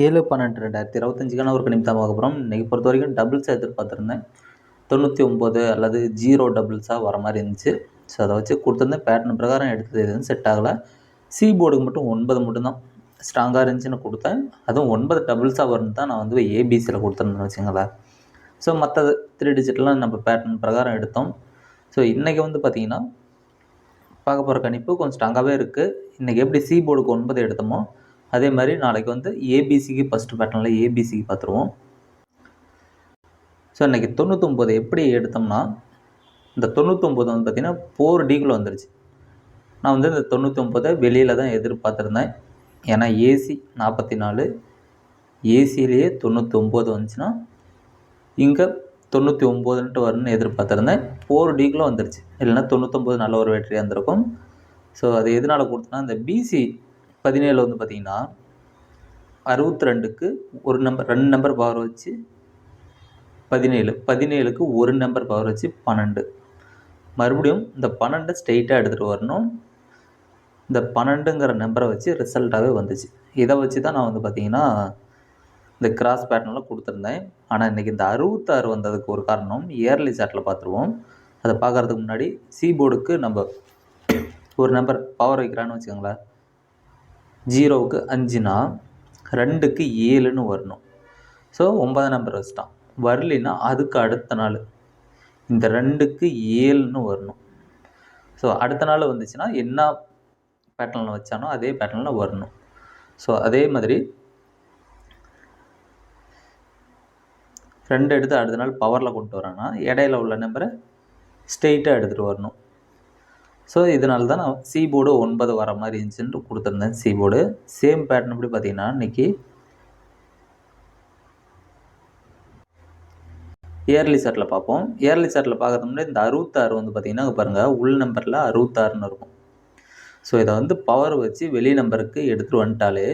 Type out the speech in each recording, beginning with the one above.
ஏழு பன்னெண்டு ரெண்டாயிரத்தி இருபத்தஞ்சுக்கான ஒரு கணிப்பு தான் பார்க்க போகிறோம் இன்றைக்கி பொறுத்த வரைக்கும் டபுள்ஸாக எதிர்பார்த்துருந்தேன். தொண்ணூற்றி ஒம்பது அல்லது ஜீரோ டபுள்ஸாக வர மாதிரி இருந்துச்சு. ஸோ அதை வச்சு கொடுத்துருந்தேன் பேட்டர்ன் பிரகாரம் எடுத்தது எதுவும் செட் ஆகலை. சி போர்டுக்கு மட்டும் ஒன்பது மட்டும்தான் ஸ்ட்ராங்காக இருந்துச்சுன்னு கொடுத்தேன். அதுவும் ஒன்பது டபுள்ஸாக வரும்னு தான் நான் வந்து ஏபிசியில் கொடுத்துருந்தேன் வச்சுங்களேன் ஸோ மற்றது த்ரீ டிஜிட்லாம் நம்ம பேட்டர்ன் பிரகாரம் எடுத்தோம். ஸோ இன்றைக்கி வந்து பார்த்திங்கன்னா பார்க்க போகிற கணிப்பு கொஞ்சம் ஸ்ட்ராங்காகவே இருக்குது இன்றைக்கி எப்படி சி போர்டுக்கு ஒன்பது எடுத்தோமோ அதே மாதிரி நாளைக்கு வந்து ஏபிசிக்கு ஃபஸ்ட்டு பேட்டர்னில் ஏபிசிக்கு பார்த்துருவோம் ஸோ இன்றைக்கி தொண்ணூற்றொம்பது எப்படி எடுத்தோம்னா இந்த தொண்ணூற்றொம்பது வந்து பார்த்திங்கன்னா ஃபோர் டிக்குள்ளே வந்துருச்சு. நான் வந்து இந்த தொண்ணூற்றொம்பதை வெளியில் தான் எதிர்பார்த்துருந்தேன். ஏன்னா ஏசி நாற்பத்தி நாலு ஏசிலேயே தொண்ணூற்றி வந்துச்சுன்னா இங்கே தொண்ணூற்றி ஒம்போதுன்ட்டு வரும்னு எதிர்பார்த்துருந்தேன். ஃபோர் டிக்குள்ளே வந்துருச்சு. இல்லைன்னா தொண்ணூற்றொம்பது நல்ல ஒரு வெற்றியாக இருந்திருக்கும். ஸோ அது எதனால் கொடுத்தனா இந்த பிசி பதினேழு வந்து பார்த்திங்கன்னா அறுபத்தி ரெண்டுக்கு ஒரு நம்பர் ரெண்டு நம்பர் பவர் வச்சு பதினேழு பதினேழுக்கு ஒரு நம்பர் பவர் வச்சு பன்னெண்டு. மறுபடியும் இந்த பன்னெண்டை ஸ்ட்ரெயிட்டாக எடுத்துகிட்டு வரணும். இந்த பன்னெண்டுங்கிற நம்பரை வச்சு ரிசல்ட்டாகவே வந்துச்சு. இதை வச்சு தான் நான் வந்து பார்த்திங்கன்னா இந்த கிராஸ் பேட்டர்னில் கொடுத்துருந்தேன். ஆனால் இன்றைக்கி இந்த அறுபத்தாறு வந்ததுக்கு ஒரு காரணம் இயர்லி சாட்டில் பார்த்துருவோம். அதை பார்க்குறதுக்கு முன்னாடி சீபோர்டுக்கு நம்ம ஒரு நம்பர் பவர் வைக்கிறான்னு வச்சுக்கோங்களேன். ஜீரோவுக்கு அஞ்சுனா ரெண்டுக்கு ஏழுன்னு வரணும். ஸோ ஒன்பதாம் நம்பர் வச்சுட்டான் வரலின்னா அதுக்கு அடுத்த நாள். இந்த ரெண்டுக்கு ஏழுன்னு வரணும். ஸோ அடுத்த நாள் வந்துச்சுன்னா என்ன பேட்டர்னில் வச்சானோ அதே பேட்டர்னில் வரணும். ஸோ அதே மாதிரி ரெண்டு எடுத்து அடுத்த நாள் பவரில் கொண்டு வரான்னா இடையில உள்ள நம்பரை ஸ்ட்ரெயிட்டாக எடுத்துகிட்டு வரணும். ஸோ இதனால தான் நான் சி போர்டு ஒன்பது வர மாதிரி இருந்துச்சுன்னு கொடுத்துருந்தேன் சி போர்டு சேம் பேட்டர்ன் எப்படி பார்த்தீங்கன்னா இன்றைக்கி இயர்லி செட்டில் பார்ப்போம். இயர்லி செட்டில் பார்க்கறது முன்னாடி இந்த அறுபத்தாறு வந்து பார்த்திங்கன்னா பாருங்கள் உள் நம்பரில் அறுபத்தாறுன்னு இருக்கும். ஸோ இதை வந்து பவர் வச்சு வெளி நம்பருக்கு எடுத்துகிட்டு வந்துட்டாலே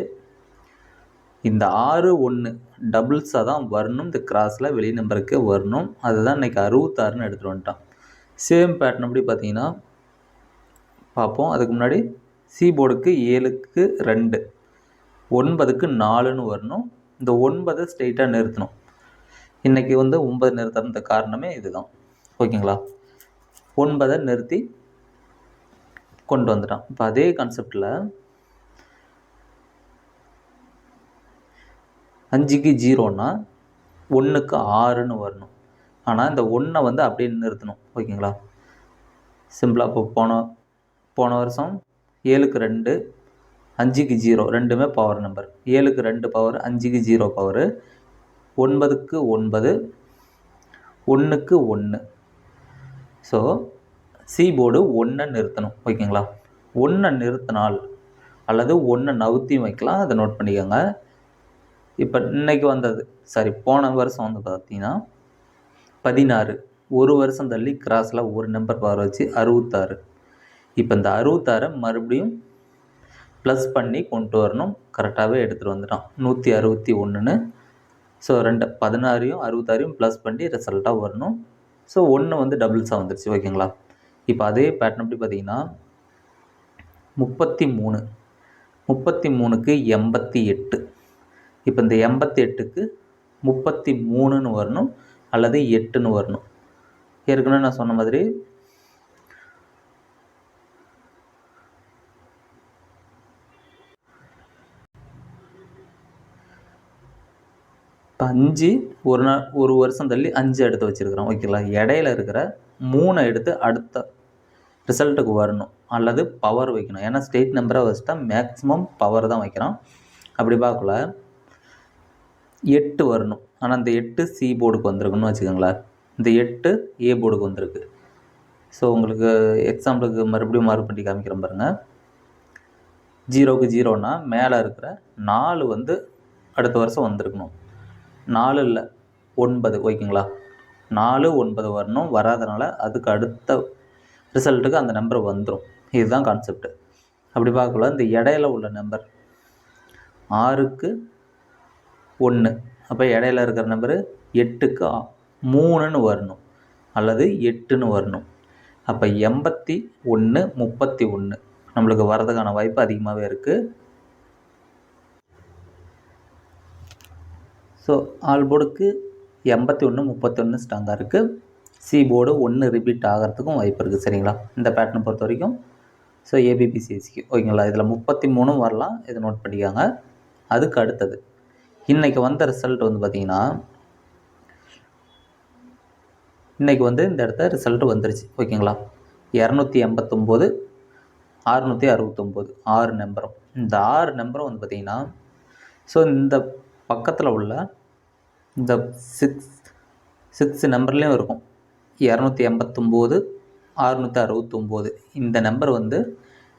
இந்த ஆறு ஒன்று டபுள்ஸாக தான் வரணும். இந்த கிராஸில் வெளி நம்பருக்கு வரணும். அதுதான் இன்றைக்கி அறுபத்தாறுன்னு எடுத்துகிட்டு வந்துட்டான். சேம் பேட்டர்ன் எப்படி பார்த்தீங்கன்னா பார்ப்போம். அதுக்கு முன்னாடி சி போர்டுக்கு ஏழுக்கு ரெண்டு ஒன்பதுக்கு நாலுன்னு வரணும். இந்த ஒன்பதை ஸ்ட்ரெயிட்டாக நிறுத்தணும். இன்றைக்கி வந்து ஒன்பது நிறுத்துறது காரணமே இதுதான். ஓகேங்களா? ஒன்பதை நிறுத்தி கொண்டு வந்துட்டான். இப்போ அதே கான்செப்டில் அஞ்சுக்கு ஜீரோன்னா ஒன்றுக்கு ஆறுன்னு வரணும். ஆனால் இந்த ஒன்றை வந்து அப்படியே நிறுத்தணும். ஓகேங்களா? சிம்பிளாக இப்போ போன போன வருஷம் ஏழுக்கு ரெண்டு அஞ்சுக்கு ஜீரோ. ரெண்டுமே பவர் நம்பர் ஏழுக்கு ரெண்டு பவர் அஞ்சுக்கு ஜீரோ பவரு ஒன்பதுக்கு ஒன்பது ஒன்றுக்கு ஒன்று ஸோ சி போர்டு ஒன்றை நிறுத்தணும். ஓகேங்களா? ஒன்றை நிறுத்தினால் அல்லது ஒன்றை நவுத்தியும் வைக்கலாம். அதை நோட் பண்ணிக்கோங்க. இப்போ இன்றைக்கி வந்தது. சாரி போன வருஷம் வந்து பார்த்தீங்கன்னா பதினாறு. ஒரு வருஷம் தள்ளி கிராஸில் ஒரு நம்பர் பவர் வச்சு அறுபத்தாறு. இப்போ இந்த அறுபத்தாறை மறுபடியும் ப்ளஸ் பண்ணி கொண்டு வரணும். கரெக்டாகவே எடுத்துகிட்டு வந்துட்டான். நூற்றி அறுபத்தி ஒன்றுன்னு ஸோ ரெண்டு பதினாறையும் அறுபத்தாறையும் ப்ளஸ் பண்ணி ரிசல்ட்டாக வரணும். ஸோ ஒன்று வந்து டபுள்ஸாக வந்துருச்சு. ஓகேங்களா இப்போ அதே பேட்டர்ன் எப்படி பார்த்தீங்கன்னா முப்பத்தி மூணு முப்பத்தி மூணுக்கு எண்பத்தி எட்டு. இப்போ இந்த எண்பத்தி எட்டுக்கு முப்பத்தி மூணுன்னு வரணும் அல்லது எட்டுன்னு வரணும். ஏற்கனவே நான் சொன்ன மாதிரி இப்போ அஞ்சு ஒரு நாள் ஒரு வருஷம் தள்ளி அஞ்சு எடுத்து வச்சுருக்குறோம். ஓகேங்களா? இடையில இருக்கிற மூணை எடுத்து அடுத்த ரிசல்ட்டுக்கு வரணும். அல்லது பவர் வைக்கணும். ஏன்னா ஸ்டேட் நம்பரை வச்சுட்டா மேக்ஸிமம் பவர் தான் வைக்கிறோம். அப்படி பார்க்கல. எட்டு வரணும். ஆனால் இந்த எட்டு சி போர்டுக்கு வந்திருக்குன்னு வச்சுக்கோங்களேன். இந்த எட்டு ஏ போர்டுக்கு வந்திருக்கு. ஸோ உங்களுக்கு எக்ஸாம்பிளுக்கு மறுபடியும் மார்க் பண்ணி காமிக்கிறேன் பாருங்கள் ஜீரோவுக்கு ஜீரோனா மேலே இருக்கிற நாலு வந்து அடுத்த வருஷம் வந்திருக்கணும். நாலு இல்லை ஒன்பது ஓகேங்களா நாலு ஒன்பது வரணும். வராதனால அதுக்கு அடுத்த ரிசல்ட்டுக்கு அந்த நம்பர் வந்துடும் இதுதான் கான்செப்ட் அப்படி பார்க்கல இந்த இடையில உள்ள நம்பர் ஆறுக்கு ஒன்று அப்போ இடையில இருக்கிற நம்பரு எட்டுக்கு மூணுன்னு வரணும். அல்லது எட்டுன்னு வரணும். அப்போ எண்பத்தி ஒன்று முப்பத்தி ஒன்று நம்மளுக்கு வரதுக்கான வாய்ப்பு அதிகமாகவே இருக்குது ஸோ ஆல் போர்டுக்கு எண்பத்தி ஒன்று முப்பத்தொன்று ஸ்ட்ராங்காக இருக்குது சி போர்டு ஒன்று ரிப்பீட் ஆகிறதுக்கும் வாய்ப்பு இருக்குது சரிங்களா? இந்த பேட்டர்னை பொறுத்த வரைக்கும். ஸோ ஏபிபிசிஎஸ்சிக்கு ஓகேங்களா இதில் முப்பத்தி மூணும் வரலாம். இதை நோட் பண்ணிக்காங்க. அதுக்கு அடுத்தது. இன்றைக்கி வந்த ரிசல்ட் வந்து பார்த்திங்கன்னா இன்றைக்கி வந்து இந்த இடத்த ரிசல்ட் வந்துருச்சு. ஓகேங்களா இரநூத்தி எண்பத்தொம்போது அறுநூற்றி அறுபத்தொம்போது ஆறு நம்பரும் இந்த ஆறு நம்பரும் வந்து பார்த்திங்கன்னா ஸோ இந்த பக்கத்தில் உள்ள இந்த சிக்ஸ் சிக்ஸ் நம்பர்லேயும் இருக்கும். இரநூத்தி எண்பத்தொம்போது அறுநூற்றி அறுபத்தொம்போது. இந்த நம்பர் வந்து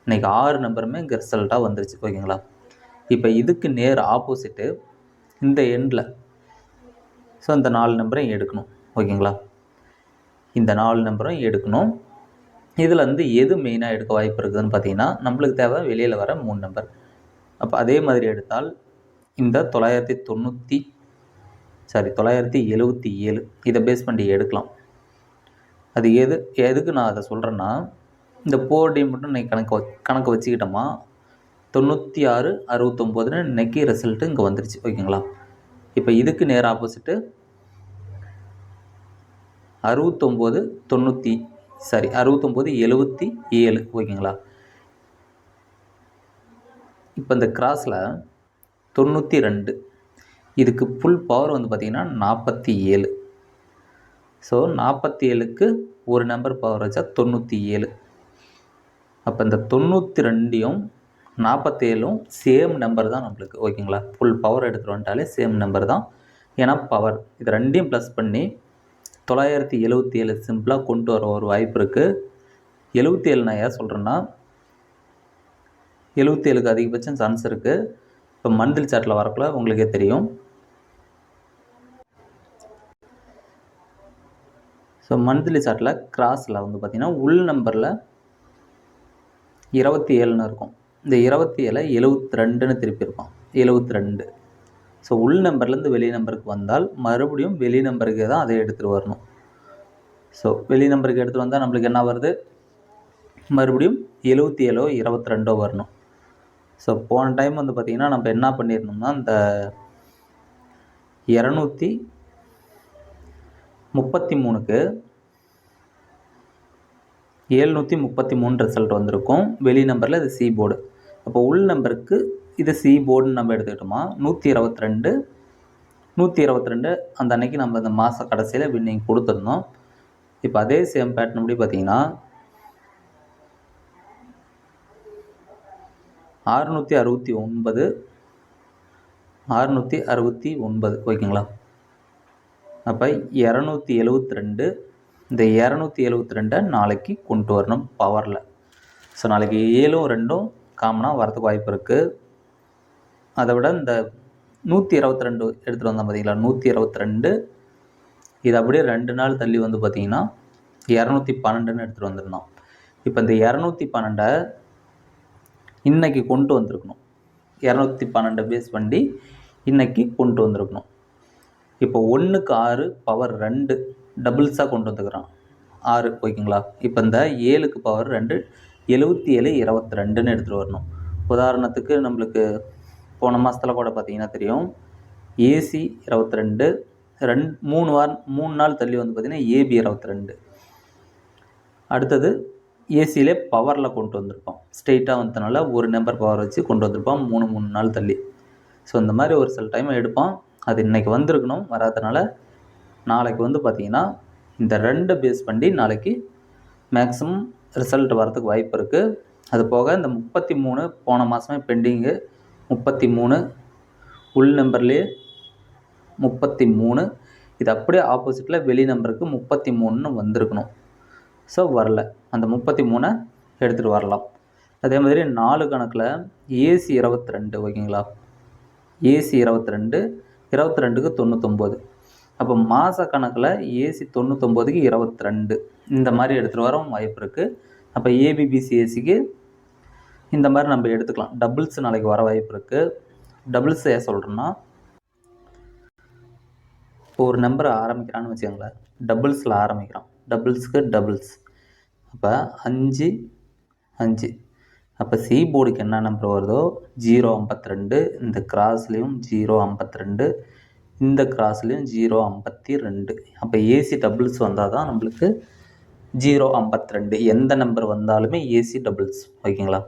இன்றைக்கி ஆறு நம்பருமே இங்கே ரிசல்ட்டாக வந்துருச்சு ஓகேங்களா? இப்போ இதுக்கு நேர் ஆப்போசிட்டு இந்த எண்டில் ஸோ இந்த நாலு நம்பரையும் எடுக்கணும் ஓகேங்களா? இந்த நாலு நம்பரும் எடுக்கணும். இதில் வந்து எது மெயினாக எடுக்க வாய்ப்பு இருக்குதுன்னு பார்த்தீங்கன்னா நம்மளுக்கு தேவை வெளியில் வர மூணு நம்பர் அப்போ அதே மாதிரி எடுத்தால் இந்த தொள்ளாயிரத்தி தொண்ணூற்றி சாரி தொள்ளாயிரத்தி எழுபத்தி ஏழு. இதை பேஸ் பண்ணி எடுக்கலாம். அது எது எதுக்கு நான் அதை சொல்கிறேன்னா இந்த போர் டே மட்டும் இன்றைக்கி கணக்கு வ- கணக்கு வச்சுக்கிட்டோமா தொண்ணூற்றி ஆறு அறுபத்தொம்போதுன்னு இன்னைக்கு ரிசல்ட்டு இங்கே வந்துருச்சு ஓகேங்களா? இப்போ இதுக்கு நேர் ஆப்போசிட்டு அறுபத்தொம்போது தொண்ணூற்றி சாரி அறுபத்தொம்போது எழுபத்தி ஏழு ஓகேங்களா? இப்போ இந்த கிராஸில் தொண்ணூற்றி ரெண்டு. இதுக்கு ஃபுல் பவர் வந்து பார்த்திங்கன்னா நாற்பத்தி ஏழு. ஸோ நாற்பத்தி ஏழுக்கு ஒரு நம்பர் பவர் வச்சா தொண்ணூற்றி ஏழு. அப்போ இந்த தொண்ணூற்றி ரெண்டையும் நாற்பத்தேழும் சேம் நம்பர் தான் நம்மளுக்கு. ஓகேங்களா ஃபுல் பவர் எடுத்துகிட்டு வந்துட்டாலே சேம் நம்பர் தான். ஏன்னா பவர் இது ரெண்டையும் ப்ளஸ் பண்ணி தொள்ளாயிரத்தி எழுபத்தி ஏழு சிம்பிளாக கொண்டு வர ஒரு வாய்ப்பு இருக்குது எழுபத்தி ஏழு நான் ஏன் சொல்கிறேன்னா எழுபத்தி ஏழுக்கு அதிகபட்சம் சான்ஸ் இருக்குது இப்போ மந்த்லி சார்ட்டில் வரக்குள்ள உங்களுக்கே தெரியும். ஸோ மந்த்லி சார்ட்டில் கிராஸில் வந்து பார்த்திங்கன்னா உள் நம்பரில் இருபத்தி ஏழுன்னு இருக்கும். இந்த இருபத்தி ஏழை எழுபத்தி ரெண்டுன்னு திருப்பி இருக்கும் எழுபத்தி ரெண்டு. ஸோ உள் நம்பர்லேருந்து வெளி நம்பருக்கு வந்தால் மறுபடியும் வெளி நம்பருக்கு தான் அதை எடுத்துகிட்டு வரணும். ஸோ வெளி நம்பருக்கு எடுத்துகிட்டு வந்தால் நம்மளுக்கு என்ன வருது? மறுபடியும் எழுபத்தி ஏழோ இருபத்தி ரெண்டோ வரணும். ஸோ போன டைம் வந்து பார்த்திங்கன்னா நம்ம என்ன பண்ணியிருந்தோம்னா இந்த இரநூத்தி முப்பத்தி மூணுக்கு ஏழ்நூற்றி முப்பத்தி மூணு ரிசல்ட் வந்திருக்கும். வெளி நம்பரில் இது சி போர்டு அப்போ உள் நம்பருக்கு இது சி போர்டுன்னு நம்ம எடுத்துக்கிட்டோமா நூற்றி இருபத்தி ரெண்டு நூற்றி இருபத்தி ரெண்டு அந்த அன்னைக்கு நம்ம இந்த மாத கடைசியில் வின்னிங் கொடுத்துருந்தோம். இப்போ அதே சேம் பேட்டர்ன் அப்படி பார்த்தீங்கன்னா அறுநூற்றி அறுபத்தி ஒன்பது. அறுநூற்றி அறுபத்தி ஒன்பது. ஓகேங்களா? அப்போ இரநூத்தி எழுவத்தி ரெண்டு. இந்த இரநூத்தி எழுவத்தி ரெண்டை நாளைக்கு கொண்டு வரணும் பவரில் ஸோ நாளைக்கு ஏழும் ரெண்டும் காமனாக வரதுக்கு வாய்ப்பு இருக்குது அதை விட இந்த நூற்றி இருபத்தி ரெண்டு எடுத்துகிட்டு வந்தோம் பார்த்தீங்களா நூற்றி இருபத்தி ரெண்டு. இது அப்படியே ரெண்டு நாள் தள்ளி வந்து பார்த்திங்கன்னா இரநூத்தி பன்னெண்டுன்னு எடுத்துகிட்டு வந்திருந்தோம். இப்போ இந்த இரநூத்தி பன்னெண்டை இன்றைக்கி கொண்டு வந்திருக்கணும். இரநூத்தி பன்னெண்டு பேஸ் வண்டி இன்றைக்கி கொண்டு வந்திருக்கணும். இப்போ ஒன்றுக்கு ஆறு பவர் ரெண்டு டபுள்ஸாக கொண்டு வந்துக்கிறான். ஆறு ஓகேங்களா? இப்போ இந்த ஏழுக்கு பவர் ரெண்டு எழுபத்தி ஏழு இருபத்தி ரெண்டுன்னு எடுத்துகிட்டு வரணும். உதாரணத்துக்கு நம்மளுக்கு போன மாதத்தில் கூட பார்த்தீங்கன்னா தெரியும். ஏசி இருபத்தி ரெண்டு ரெண் மூணு வாரம் மூணு நாள் தள்ளி வந்து பார்த்திங்கன்னா ஏபி இருபத்தி ரெண்டு. அடுத்தது ஏசியிலே பவரில் கொண்டு வந்திருப்போம். ஸ்ட்ரெயிட்டாக வந்ததுனால ஒரு நம்பர் பவர் வச்சு கொண்டு வந்திருப்போம். மூணு மூணு நாள் தள்ளி. ஸோ இந்த மாதிரி ஒரு சில டைம் எடுப்போம். அது இன்றைக்கி வந்திருக்கணும். வராதனால நாளைக்கு வந்து பார்த்திங்கன்னா இந்த ரெண்டு பேஸ் பண்ணி நாளைக்கு மேக்ஸிமம் ரிசல்ட் வரதுக்கு வாய்ப்பு இருக்குது அது போக இந்த முப்பத்தி மூணு போன மாதமே பெண்டிங்கு முப்பத்தி மூணு உள் நம்பர்லேயே முப்பத்தி மூணு. இது அப்படியே ஆப்போசிட்டில் வெளி நம்பருக்கு முப்பத்தி மூணுன்னு வந்திருக்கணும். ஸோ வரல. அந்த முப்பத்தி மூணை எடுத்துகிட்டு வரலாம். அதே மாதிரி நாலு கணக்கில் ஏசி இருபத்தி ரெண்டு ஓகேங்களா? ஏசி இருபத்தி ரெண்டு இருபத்தி ரெண்டுக்கு தொண்ணூத்தொம்பது. அப்போ மாத கணக்கில் ஏசி தொண்ணூத்தொம்பதுக்கு இருபத்தி ரெண்டு இந்த மாதிரி எடுத்துகிட்டு வரவும் வாய்ப்பு இருக்குது அப்போ ஏபிபிசிஎஸ்சிக்கு இந்த மாதிரி நம்ம எடுத்துக்கலாம். டபுள்ஸ் நாளைக்கு வர வாய்ப்பு இருக்குது டபுள்ஸ் ஏன் சொல்கிறேன்னா இப்போ ஒரு நம்பரை ஆரம்பிக்கிறான்னு வச்சுக்கோங்களேன். டபுள்ஸில் ஆரம்பிக்கிறான். டபுள்ஸுக்கு டபுள்ஸ் அப்போ அஞ்சு அஞ்சு. அப்போ சி போர்டுக்கு என்ன நம்பர் வருதோ? ஜீரோ ஐம்பத்தி ரெண்டு இந்த கிராஸ்லேயும் ஜீரோ ஐம்பத்தி ரெண்டு இந்த கிராஸ்லேயும் ஜீரோ ஐம்பத்தி ரெண்டு அப்போ ஏசி டபுள்ஸ் வந்தால் தான் நம்மளுக்கு ஜீரோ ஐம்பத்தி ரெண்டு எந்த நம்பர் வந்தாலுமே ஏசி டபுள்ஸ் ஓகேங்களா?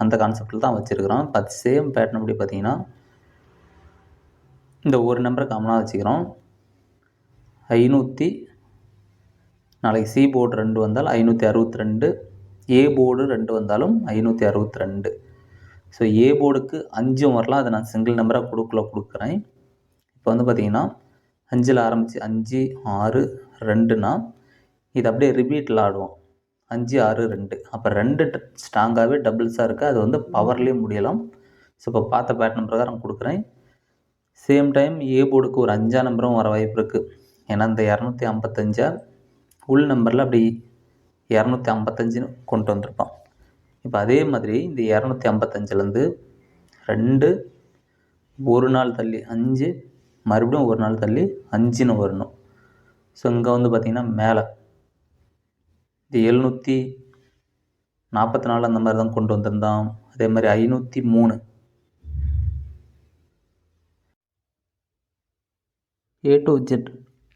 அந்த கான்செப்டில் தான் வச்சுருக்குறோம். பத்து சேம் பேட்டர்ன் அப்படி பார்த்தீங்கன்னா இந்த ஒரு நம்பரை காமனாக வச்சுக்கிறோம். ஐநூற்றி நாளைக்கு சி போர்டு ரெண்டு வந்தால் ஐநூற்றி அறுபத்தி ரெண்டு ஏ போர்டு ரெண்டு வந்தாலும் ஐநூற்றி அறுபத்தி ரெண்டு ஸோ ஏ போர்டுக்கு அஞ்சும் வரலாம். அதை நான் சிங்கிள் நம்பராக கொடுக்கல கொடுக்குறேன். இப்போ வந்து பார்த்திங்கன்னா அஞ்சில் ஆரம்பித்து அஞ்சு ஆறு ரெண்டுனா இது அப்படியே ரிப்பீட்டில் ஆடுவோம். அஞ்சு ஆறு ரெண்டு. அப்போ ரெண்டு ஸ்ட்ராங்காகவே டபுள்ஸாக இருக்குது அது வந்து பவர்லேயும் முடியலாம். ஸோ இப்போ பார்த்த பேட்டர்ன் பிரகாரம் கொடுக்குறேன். சேம் டைம் ஏ போர்டுக்கு ஒரு அஞ்சா நம்பரும் வர வாய்ப்பு இருக்குது ஏன்னா இந்த இரநூத்தி ஐம்பத்தஞ்சா ஃபுல் நம்பரில் அப்படி இரநூத்தி ஐம்பத்தஞ்சுன்னு கொண்டு வந்திருப்பான் இப்போ அதே மாதிரி இந்த இரநூத்தி ஐம்பத்தஞ்சிலேருந்து ரெண்டு ஒரு நாள் தள்ளி அஞ்சு மறுபடியும் ஒரு நாள் தள்ளி அஞ்சுன்னு வரணும். ஸோ இங்கே வந்து பார்த்திங்கன்னா மேலே இந்த எழுநூற்றி நாற்பத்தி நாலு அந்த மாதிரி தான் கொண்டு வந்திருந்தான். அதே மாதிரி ஐநூற்றி மூணு. ஏ டு ஜெட்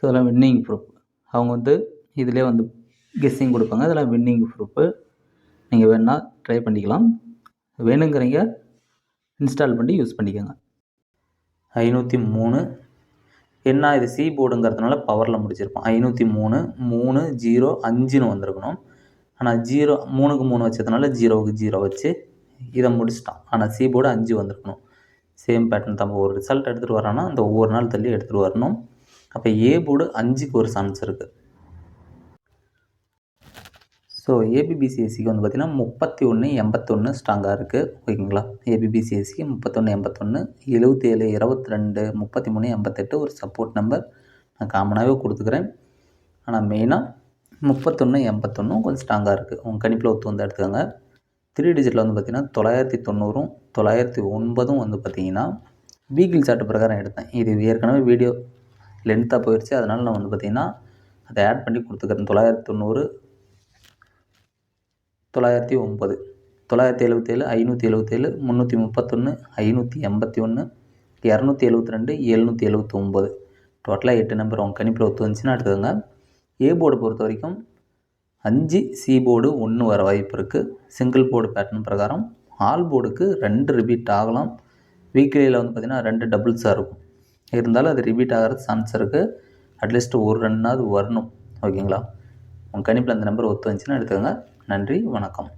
ஸோ அதெல்லாம் வின்னிங் ப்ரூஃப் அவங்க வந்து இதிலே வந்து கெஸ்ஸிங் கொடுப்பாங்க. அதெல்லாம் வின்னிங் ப்ரூஃபு நீங்கள் வேணால் ட்ரை பண்ணிக்கலாம். வேணுங்கிறீங்க இன்ஸ்டால் பண்ணி யூஸ் பண்ணிக்கோங்க. ஐநூற்றி மூணு. என்ன இது சி போர்டுங்கிறதுனால பவரில் முடிச்சிருப்போம். ஐநூற்றி மூணு மூணு ஜீரோ அஞ்சுன்னு வந்திருக்கணும். ஆனால் ஜீரோ மூணுக்கு மூணு வச்சதுனால ஜீரோவுக்கு ஜீரோ வச்சு இதை முடிச்சிட்டான் ஆனால் சி போர்டு அஞ்சு வந்திருக்கணும். சேம் பேட்டர்ன் தான். ஒரு ரிசல்ட் எடுத்துகிட்டு வரான்னா அந்த ஒவ்வொரு நாள் தள்ளி எடுத்துகிட்டு வரணும். அப்போ ஏ போர்டு அஞ்சுக்கு ஒரு சான்ஸ் இருக்குது ஸோ ஏபிபிசிஎஸ்சிக்கு வந்து பார்த்திங்கன்னா முப்பத்தி ஒன்று எண்பத்தொன்று ஸ்ட்ராங்காக இருக்குது ஓகேங்களா ஏபிபிசிஎஸ்சிக்கு முப்பத்தொன்று எண்பத்தொன்று எழுபத்தேழு இருபத்தி ரெண்டு முப்பத்தி மூணு எண்பத்தெட்டு ஒரு சப்போர்ட் நம்பர் நான் காமனாகவே கொடுத்துக்கிறேன். ஆனால் மெயினாக முப்பத்தொன்று எண்பத்தொன்றும் கொஞ்சம் ஸ்ட்ராங்காக இருக்குது உங்கள் கணிப்பில் ஒத்து வந்து எடுத்துக்கோங்க. த்ரீ டிஜிட்டில் வந்து பார்த்திங்கன்னா தொள்ளாயிரத்தி தொண்ணூறும் தொள்ளாயிரத்தி ஒன்பதும் வந்து பார்த்திங்கன்னா வீக்கில் சார்ட் பிரகாரம் எடுத்தேன். இது ஏற்கனவே வீடியோ லென்த்தாக போயிடுச்சு அதனால் நான் வந்து பார்த்திங்கன்னா அதை ஆட் பண்ணி கொடுத்துக்கிறேன். தொள்ளாயிரத்தி தொண்ணூறு தொள்ளாயிரத்தி ஒம்பது தொள்ளாயிரத்தி எழுபத்தேழு ஐநூற்றி எழுபத்தேழு முந்நூற்றி முப்பத்தொன்று ஐநூற்றி எண்பத்தி ஒன்று இரநூத்தி எழுபத்தி ரெண்டு எழுநூற்றி எழுபத்தி ஒம்பது டோட்டலாக எட்டு நம்பர் உங்கள் கணிப்பில் ஒத்து வந்துச்சுன்னா எடுத்துக்கோங்க ஏ போர்டு பொறுத்த வரைக்கும் அஞ்சு சி போர்டு ஒன்று வர வாய்ப்பு இருக்குது சிங்கிள் போர்டு பேட்டர்ன் பிரகாரம். ஆல் போர்டுக்கு ரெண்டு ரிப்பீட் ஆகலாம். வீக்லியில் வந்து பார்த்திங்கன்னா ரெண்டு டபுள்ஸாக இருக்கும். இருந்தாலும் அது ரிப்பீட் ஆகிறது சான்ஸ் இருக்குது அட்லீஸ்ட் ஒரு ரெண்டாவது வரணும். ஓகேங்களா உங்கள் கணிப்பில் அந்த நம்பர் ஒத்து வந்துச்சுன்னா எடுத்துக்கோங்க. நன்றி வணக்கம்.